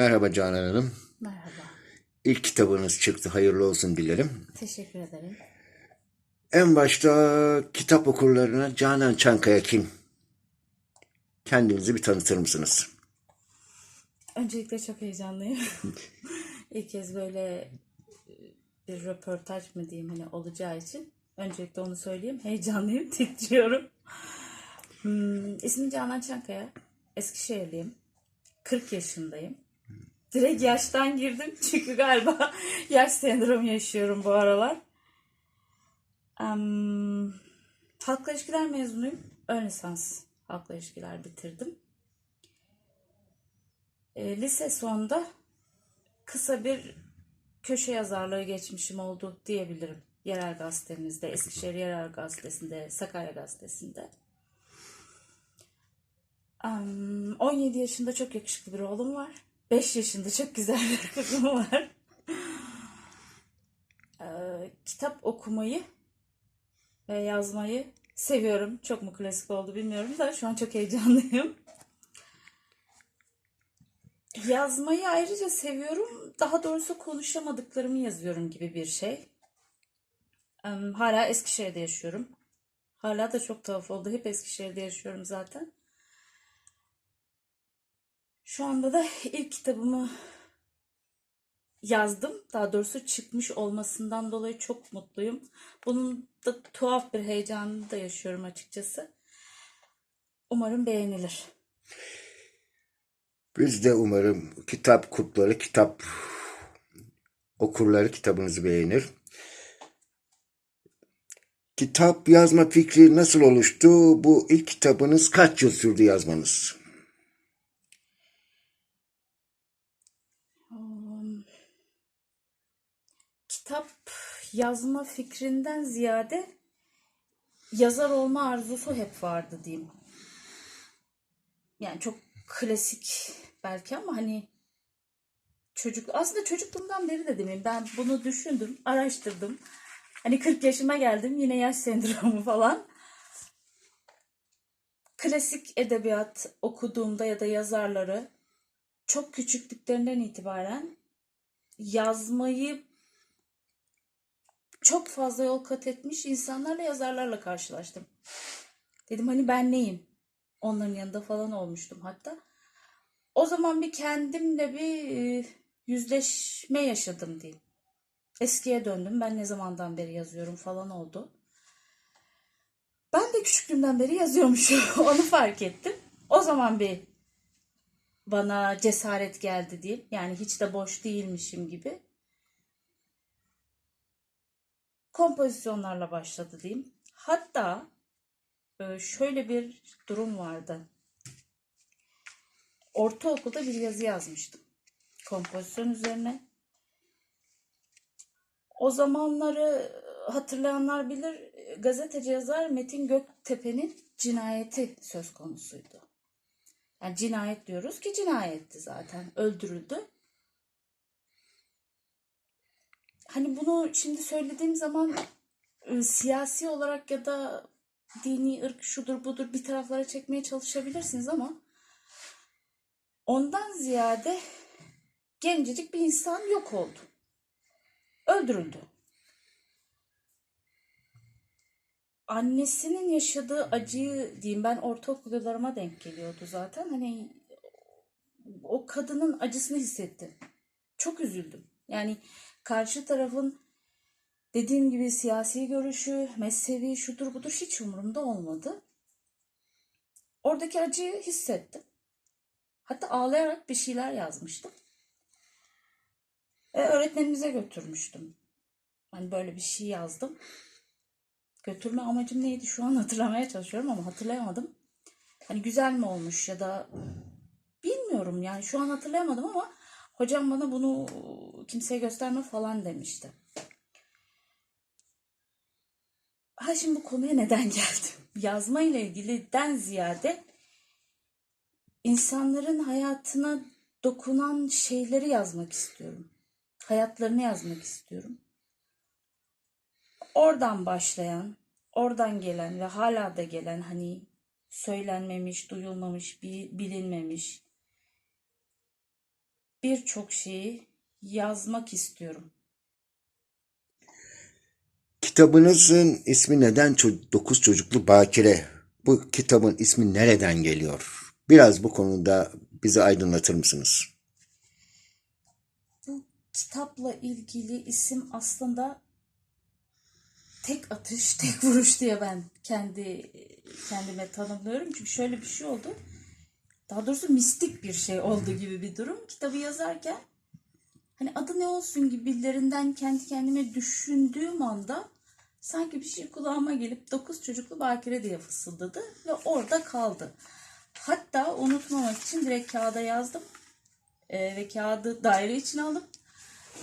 Merhaba Canan Hanım. Merhaba. İlk kitabınız çıktı. Hayırlı olsun dilerim. Teşekkür ederim. En başta kitap okurlarına Canan Çankaya kim? Kendinizi bir tanıtır mısınız? Öncelikle çok heyecanlıyım. İlk kez böyle bir röportaj mı diyeyim hani olacağı için. Öncelikle onu söyleyeyim. Heyecanlıyım, titriyorum. Hmm, ismim Canan Çankaya. Eskişehirliyim. 40 yaşındayım. Direkt yaştan girdim çünkü galiba yaş sendromu yaşıyorum bu aralar. Em, halkla ilişkiler mezunuyum. Ön lisans halkla ilişkiler bitirdim. E, lise sonunda kısa bir köşe yazarlığı geçmişim oldu diyebilirim. Yerel gazetemizde, Eskişehir Yerel Gazetesi'nde, Sakarya Gazetesi'nde. Am, 17 yaşında çok yakışıklı bir oğlum var. 5 yaşında çok güzel bir kızım var. Ee, kitap okumayı ve yazmayı seviyorum. Çok mu klasik oldu bilmiyorum da şu an çok heyecanlıyım. Yazmayı ayrıca seviyorum. Daha doğrusu konuşamadıklarımı yazıyorum gibi bir şey. Hala Eskişehir'de yaşıyorum. Hala da çok tuhaf oldu. Hep Eskişehir'de yaşıyorum zaten. Şu anda da ilk kitabımı yazdım. Daha doğrusu çıkmış olmasından dolayı çok mutluyum. Bunun da tuhaf bir heyecanını da yaşıyorum açıkçası. Umarım beğenilir. Biz de umarım kitap kurtları, kitap okurları kitabınızı beğenir. Kitap yazma fikri nasıl oluştu? Bu ilk kitabınız kaç yıl sürdü yazmanız? Um, kitap yazma fikrinden ziyade yazar olma arzusu hep vardı diyeyim. Yani çok klasik belki ama hani çocuk aslında çocukluğumdan beri de demeyeyim ben bunu düşündüm, araştırdım. Hani 40 yaşıma geldim yine yaş sendromu falan. Klasik edebiyat okuduğumda ya da yazarları çok küçüklüklerinden itibaren yazmayı çok fazla yol kat etmiş insanlarla yazarlarla karşılaştım. Dedim hani ben neyim? Onların yanında falan olmuştum hatta. O zaman bir kendimle bir e, yüzleşme yaşadım diyeyim. Eskiye döndüm. Ben ne zamandan beri yazıyorum falan oldu. Ben de küçüklüğümden beri yazıyormuşum. Onu fark ettim. O zaman bir bana cesaret geldi diyeyim. Yani hiç de boş değilmişim gibi. Kompozisyonlarla başladı diyeyim. Hatta e, şöyle bir durum vardı. Ortaokulda bir yazı yazmıştım. Kompozisyon üzerine. O zamanları hatırlayanlar bilir gazeteci yazar Metin Göktepe'nin cinayeti söz konusuydu. Yani cinayet diyoruz ki cinayetti zaten. Öldürüldü. Hani bunu şimdi söylediğim zaman e, siyasi olarak ya da dini ırk şudur budur bir taraflara çekmeye çalışabilirsiniz ama ondan ziyade gencecik bir insan yok oldu. Öldürüldü. Annesinin yaşadığı acıyı diyeyim ben ortaokul yıllarıma denk geliyordu zaten. Hani o kadının acısını hissettim. Çok üzüldüm. Yani karşı tarafın dediğim gibi siyasi görüşü, mezhebi, şudur budur hiç umurumda olmadı. Oradaki acıyı hissettim. Hatta ağlayarak bir şeyler yazmıştım. Ve öğretmenimize götürmüştüm. Hani böyle bir şey yazdım. Götürme amacım neydi şu an hatırlamaya çalışıyorum ama hatırlayamadım. Hani güzel mi olmuş ya da bilmiyorum yani şu an hatırlayamadım ama hocam bana bunu kimseye gösterme falan demişti. Ha şimdi bu konuya neden geldim? Yazma ile ilgiliden ziyade insanların hayatına dokunan şeyleri yazmak istiyorum. Hayatlarını yazmak istiyorum. Oradan başlayan, oradan gelen ve hala da gelen hani söylenmemiş, duyulmamış, bi- bilinmemiş birçok şeyi yazmak istiyorum. Kitabınızın ismi neden ço- Dokuz Çocuklu Bakire? Bu kitabın ismi nereden geliyor? Biraz bu konuda bizi aydınlatır mısınız? Bu kitapla ilgili isim aslında tek atış, tek vuruş diye ben kendi kendime tanımlıyorum. Çünkü şöyle bir şey oldu. Daha doğrusu mistik bir şey oldu gibi bir durum. Kitabı yazarken hani adı ne olsun gibilerinden kendi kendime düşündüğüm anda sanki bir şey kulağıma gelip dokuz çocuklu bakire diye fısıldadı ve orada kaldı. Hatta unutmamak için direkt kağıda yazdım Ee, ve kağıdı daire içine alıp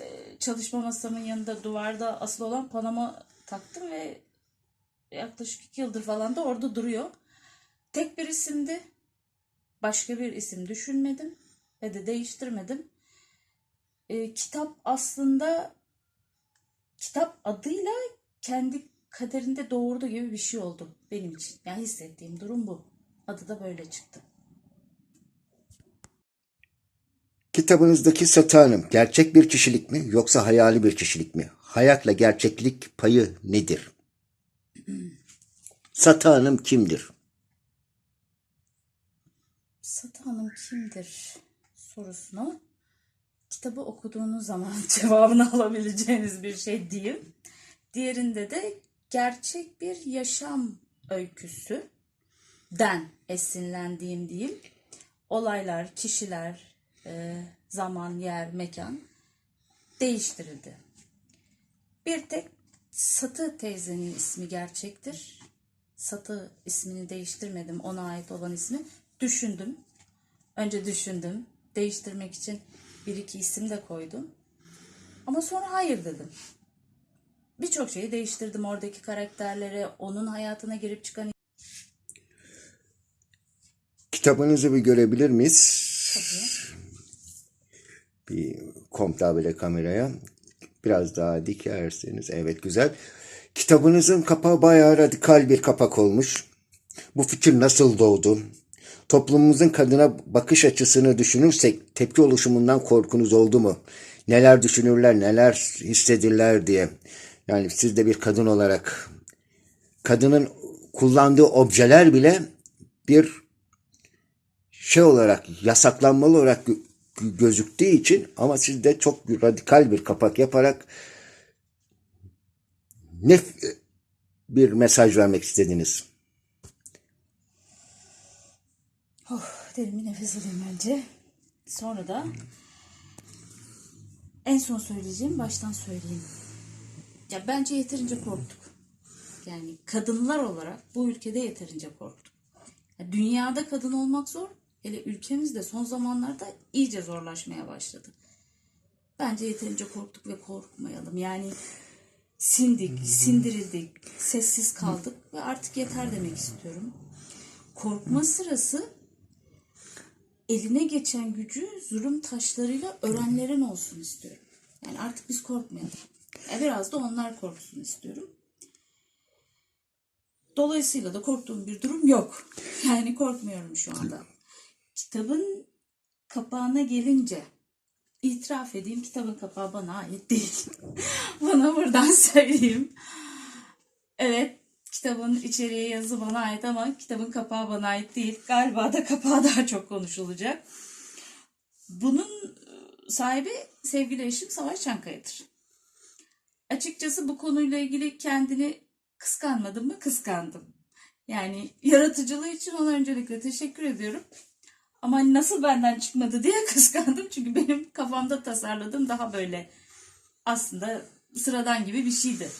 e, çalışma masamın yanında duvarda asılı olan panama taktım ve yaklaşık iki yıldır falan da orada duruyor. Tek bir isimdi. Başka bir isim düşünmedim ve de değiştirmedim. Ee, kitap aslında kitap adıyla kendi kaderinde doğurdu gibi bir şey oldu benim için. Yani hissettiğim durum bu. Adı da böyle çıktı. Kitabınızdaki Satı Hanım gerçek bir kişilik mi yoksa hayali bir kişilik mi? Hayatla gerçeklik payı nedir? Satı Hanım kimdir? Satı Hanım kimdir sorusuna kitabı okuduğunuz zaman cevabını alabileceğiniz bir şey diyeyim. Diğerinde de gerçek bir yaşam öyküsü den esinlendiğim diyeyim. Olaylar, kişiler, e, zaman, yer, mekan değiştirildi. Bir tek Satı teyzenin ismi gerçektir. Satı ismini değiştirmedim. Ona ait olan ismi. Düşündüm. Önce düşündüm. Değiştirmek için bir iki isim de koydum. Ama sonra hayır dedim. Birçok şeyi değiştirdim oradaki karakterlere, onun hayatına girip çıkan Kitabınızı bir görebilir miyiz? tabii. Bir komple böyle kameraya. Biraz daha dikerseniz. Evet güzel. Kitabınızın kapağı bayağı radikal bir kapak olmuş. Bu fikir nasıl doğdu? Toplumumuzun kadına bakış açısını düşünürsek tepki oluşumundan korkunuz oldu mu? Neler düşünürler, neler hissedirler diye. Yani siz de bir kadın olarak kadının kullandığı objeler bile bir şey olarak yasaklanmalı olarak gö- gözüktüğü için ama siz de çok radikal bir kapak yaparak ne bir mesaj vermek istediniz? Oh, derin bir nefes alayım önce. Sonra da en son söyleyeceğim baştan söyleyeyim. Ya bence yeterince korktuk. Yani kadınlar olarak bu ülkede yeterince korktuk. Ya dünyada kadın olmak zor. Hele ülkemizde son zamanlarda iyice zorlaşmaya başladı. Bence yeterince korktuk ve korkmayalım. Yani sindik, sindirildik, sessiz kaldık ve artık yeter demek istiyorum. Korkma sırası eline geçen gücü zulüm taşlarıyla örenlerin olsun istiyorum. Yani artık biz korkmayalım. E biraz da onlar korksun istiyorum. Dolayısıyla da korktuğum bir durum yok. Yani korkmuyorum şu anda. Kitabın kapağına gelince itiraf edeyim kitabın kapağı bana ait değil. bana buradan söyleyeyim. Evet kitabın içeriği yazı bana ait ama kitabın kapağı bana ait değil. Galiba da kapağı daha çok konuşulacak. Bunun e, sahibi sevgili eşim Savaş Çankaya'dır. Açıkçası bu konuyla ilgili kendini kıskanmadım mı? Kıskandım. Yani yaratıcılığı için ona öncelikle teşekkür ediyorum. Ama hani nasıl benden çıkmadı diye kıskandım. Çünkü benim kafamda tasarladığım daha böyle aslında sıradan gibi bir şeydi.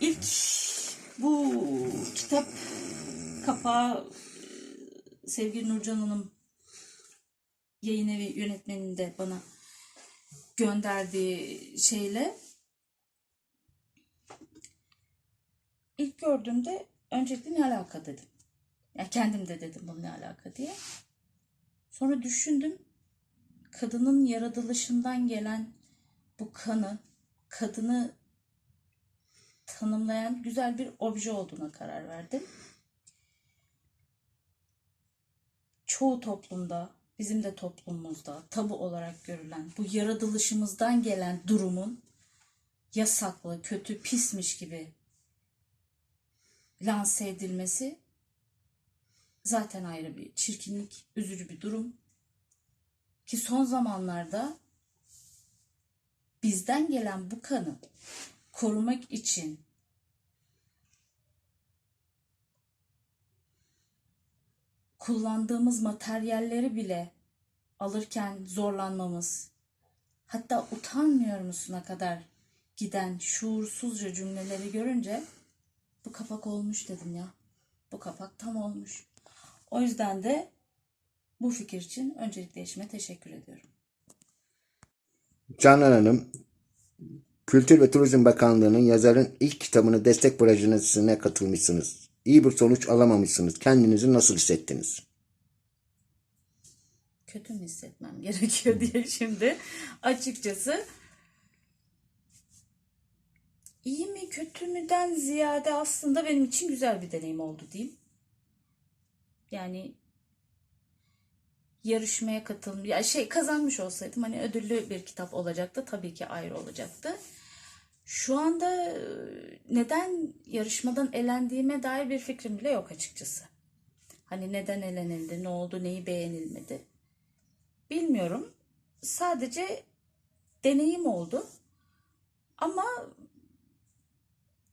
İlk bu kitap kapağı sevgili Nurcan Hanım yayın evi yönetmeninde bana gönderdiği şeyle ilk gördüğümde öncelikle ne alaka dedim. Ya kendim de dedim bu ne alaka diye. Sonra düşündüm. Kadının yaratılışından gelen bu kanı, kadını tanımlayan güzel bir obje olduğuna karar verdim. Çoğu toplumda bizim de toplumumuzda tabu olarak görülen bu yaratılışımızdan gelen durumun yasaklı, kötü, pismiş gibi lanse edilmesi zaten ayrı bir çirkinlik, üzücü bir durum. Ki son zamanlarda bizden gelen bu kanı korumak için kullandığımız materyalleri bile alırken zorlanmamız, hatta utanmıyor musuna kadar giden şuursuzca cümleleri görünce bu kapak olmuş dedim ya. Bu kapak tam olmuş. O yüzden de bu fikir için öncelikle eşime teşekkür ediyorum. Canan Hanım, Kültür ve Turizm Bakanlığı'nın yazarın ilk kitabını destek projesine katılmışsınız. İyi bir sonuç alamamışsınız. Kendinizi nasıl hissettiniz? kötü mü hissetmem gerekiyor diye şimdi açıkçası iyi mi kötü müden ziyade aslında benim için güzel bir deneyim oldu diyeyim. Yani yarışmaya katılım ya şey kazanmış olsaydım hani ödüllü bir kitap olacaktı tabii ki ayrı olacaktı. Şu anda neden yarışmadan elendiğime dair bir fikrim bile yok açıkçası. Hani neden elenildi, ne oldu, neyi beğenilmedi. Bilmiyorum. Sadece deneyim oldu. Ama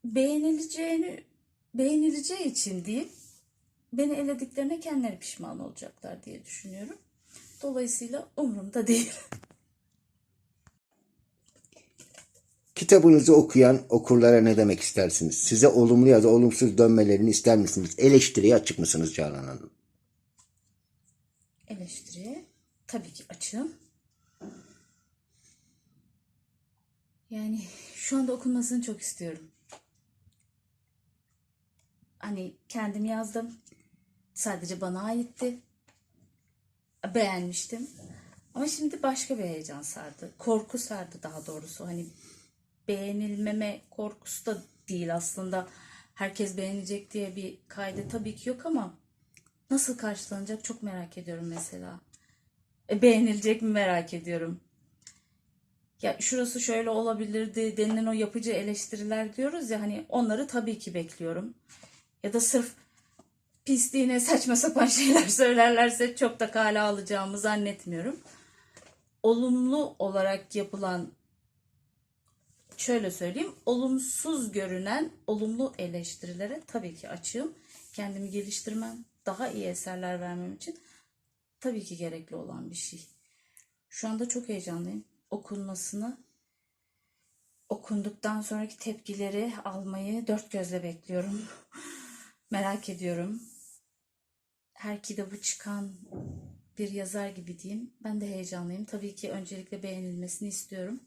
beğenileceğini beğenileceği için değil beni elediklerine kendileri pişman olacaklar diye düşünüyorum. Dolayısıyla umurumda değil. Kitabınızı okuyan okurlara ne demek istersiniz? Size olumlu ya da olumsuz dönmelerini ister misiniz? Eleştiriye açık mısınız Canan Hanım? Eleştiriye tabii ki açığım. Yani şu anda okunmasını çok istiyorum. Hani kendim yazdım. Sadece bana aitti. Beğenmiştim. Ama şimdi başka bir heyecan sardı. Korku sardı daha doğrusu. Hani beğenilmeme korkusu da değil aslında. Herkes beğenecek diye bir kaydı tabii ki yok ama nasıl karşılanacak çok merak ediyorum mesela. E, beğenilecek mi merak ediyorum. Ya şurası şöyle olabilirdi denilen o yapıcı eleştiriler diyoruz ya hani onları tabii ki bekliyorum. Ya da sırf pisliğine saçma sapan şeyler söylerlerse çok da kale alacağımı zannetmiyorum. Olumlu olarak yapılan şöyle söyleyeyim olumsuz görünen olumlu eleştirilere tabii ki açığım. Kendimi geliştirmem, daha iyi eserler vermem için tabii ki gerekli olan bir şey. Şu anda çok heyecanlıyım. Okunmasını, okunduktan sonraki tepkileri almayı dört gözle bekliyorum. Merak ediyorum. Her kitabı çıkan bir yazar gibi diyeyim. Ben de heyecanlıyım. Tabii ki öncelikle beğenilmesini istiyorum.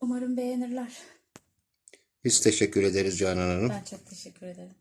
Umarım beğenirler. Biz teşekkür ederiz Canan Hanım. Ben çok teşekkür ederim.